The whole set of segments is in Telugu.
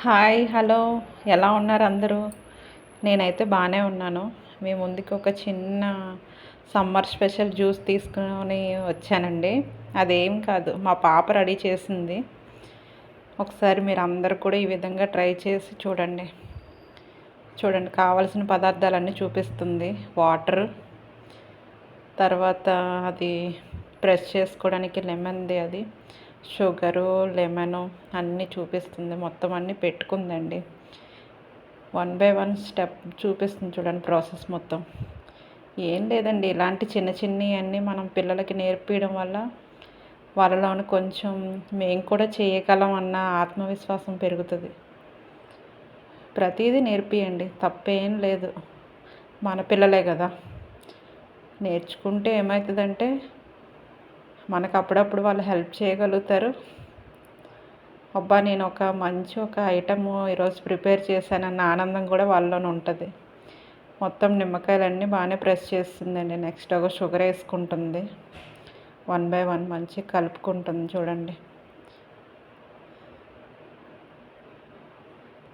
Hi hello. ఎలా ఉన్నారు అందరూ? నేనైతే బాగానే ఉన్నాను. మీ ముందుకు ఒక చిన్న సమ్మర్ స్పెషల్ జ్యూస్ తీసుకొని వచ్చానండి. అదేం కాదు మా పాప రెడీ చేసింది. ఒకసారి మీరు అందరు కూడా ఈ విధంగా ట్రై చేసి చూడండి. చూడండి కావలసిన పదార్థాలన్నీ చూపిస్తుంది. వాటర్ తర్వాత అది ప్రెస్ చేసుకోవడానికి లెమన్ది అది. షుగరు లెమను అన్నీ చూపిస్తుంది. మొత్తం అన్నీ పెట్టుకుందండి. వన్ బై వన్ స్టెప్ చూపిస్తుంది చూడండి ప్రాసెస్ మొత్తం. ఏం లేదండి ఇలాంటి చిన్న చిన్నవి అన్నీ మనం పిల్లలకి నేర్పించడం వల్ల వాళ్ళలోని కొంచెం మేము కూడా చేయగలం అన్న ఆత్మవిశ్వాసం పెరుగుతుంది. ప్రతిదీ నేర్పియండి తప్పేం లేదు. మన పిల్లలే కదా. నేర్చుకుంటే ఏమవుతుందంటే మనకు అప్పుడప్పుడు వాళ్ళు హెల్ప్ చేయగలుగుతారు. అబ్బా నేను ఒక మంచి ఒక ఐటమ్ ఈరోజు ప్రిపేర్ చేశానన్న ఆనందం కూడా వాళ్ళలోనే ఉంటుంది. మొత్తం నిమ్మకాయలన్నీ బాగానే ప్రెస్ చేస్తుందండి. నెక్స్ట్ ఒక షుగర్ వేసుకుంటుంది. వన్ బై వన్ మంచి కలుపుకుంటుంది చూడండి.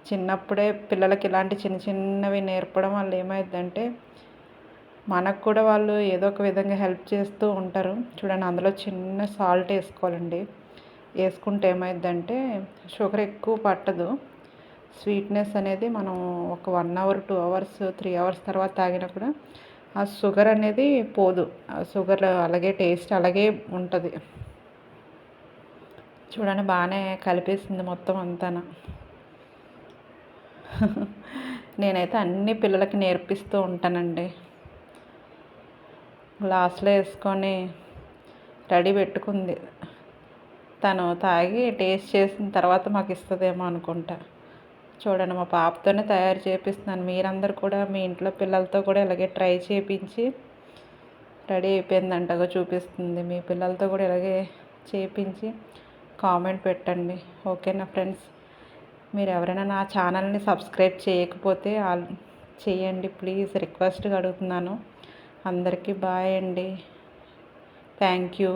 చిన్నప్పుడే పిల్లలకి ఇలాంటి చిన్న చిన్నవి నేర్పడం వల్ల ఏమైందంటే మనకు కూడా వాళ్ళు ఏదో ఒక విధంగా హెల్ప్ చేస్తూ ఉంటారు. చూడండి అందులో చిన్న సాల్ట్ వేసుకోవాలండి. వేసుకుంటే ఏమైందంటే షుగర్ ఎక్కువ పట్టదు. స్వీట్నెస్ అనేది మనం ఒక one hour two hours three hours తర్వాత తాగినా కూడా ఆ షుగర్ అనేది పోదు. ఆ షుగర్ అలాగే టేస్ట్ అలాగే ఉంటుంది. చూడండి బాగానే కలిపేసింది మొత్తం అంతా నేనైతే అన్ని పిల్లలకి నేర్పిస్తూ ఉంటానండి. గ్లాస్లో వేసుకొని రెడీ పెట్టుకుంది. తను తాగి టేస్ట్ చేసిన తర్వాత మాకు ఇస్తుందేమో అనుకుంటా. చూడండి మా పాపతోనే తయారు చేపిస్తున్నాను. మీరందరూ కూడా మీ ఇంట్లో పిల్లలతో కూడా ఇలాగే ట్రై చేయించి రెడీ అయిపోయిందంటగా చూపిస్తుంది. మీ పిల్లలతో కూడా ఇలాగే చేయించి కామెంట్ పెట్టండి. ఓకేనా ఫ్రెండ్స్? మీరు ఎవరైనా నా ఛానల్ని సబ్స్క్రైబ్ చేయకపోతే చేయండి. ప్లీజ్ రిక్వెస్ట్గా అడుగుతున్నాను. అందరికీ బాయ్ అండి. Thank you.